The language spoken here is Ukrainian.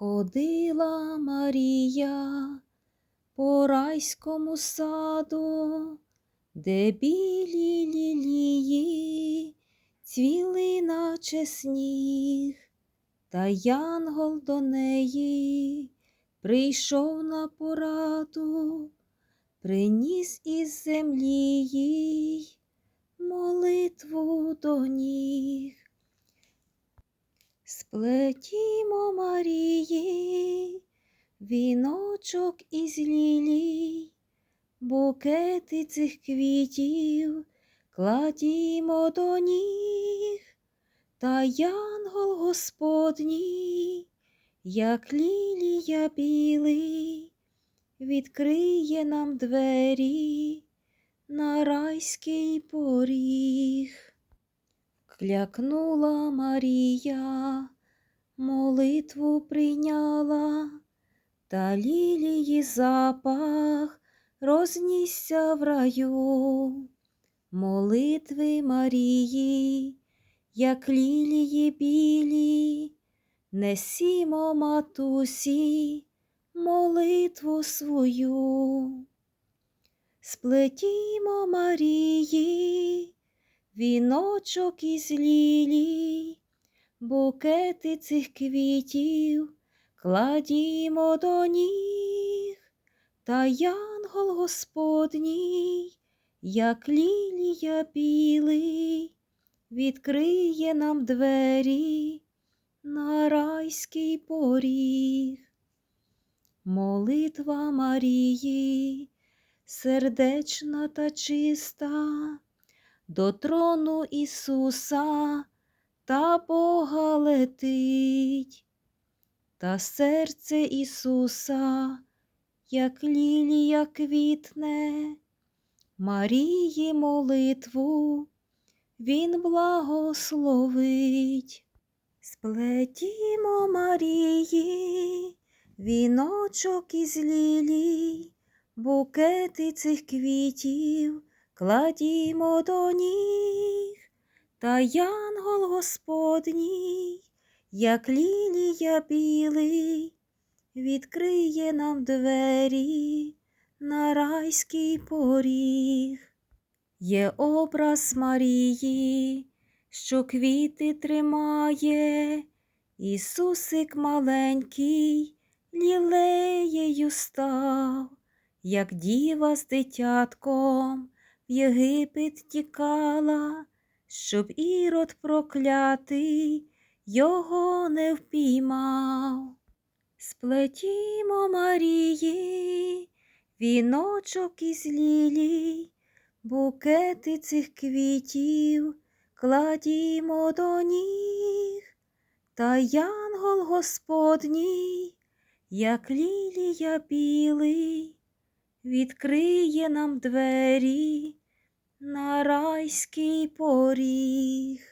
Ходила Марія по райському саду, де білі лілії цвіли, наче сніг, та янгол до неї прийшов на пораду, приніс із землі їй молитву до ніг. Сплетімо Марії, віночок із лілій, букети цих квітів кладімо до ніг, та янгол Господній, як лілія білий, відкриє нам двері на райський поріг. Клякнула Марія, молитву прийняла, та лілії запах рознісся в раю. Молитви Марії, як лілії білі, несімо матусі молитву свою. Сплетімо Марії, віночок із лілій, букети цих квітів кладімо до ніг, та янгол Господній, як лілія білий, відкриє нам двері на райський поріг. Молитва Марії, сердечна та чиста до трону Ісуса та Бога летить, та серце Ісуса, як лілія квітне, Марії молитву Він благословить. Сплетімо Марії, віночок із лілій, букети цих квітів кладімо до ніг, та янгол Господній, як лілія білий, відкриє нам двері на райський поріг. Є образ Марії, що квіти тримає, Ісусик маленький лілеєю став, як діва з дитятком Єгипет тікала, щоб ірод проклятий його не впіймав. Сплетімо Марії, віночок із лілій, букети цих квітів кладімо до ніг, та янгол Господній, як лілія білий, відкриє нам двері на райський поріг.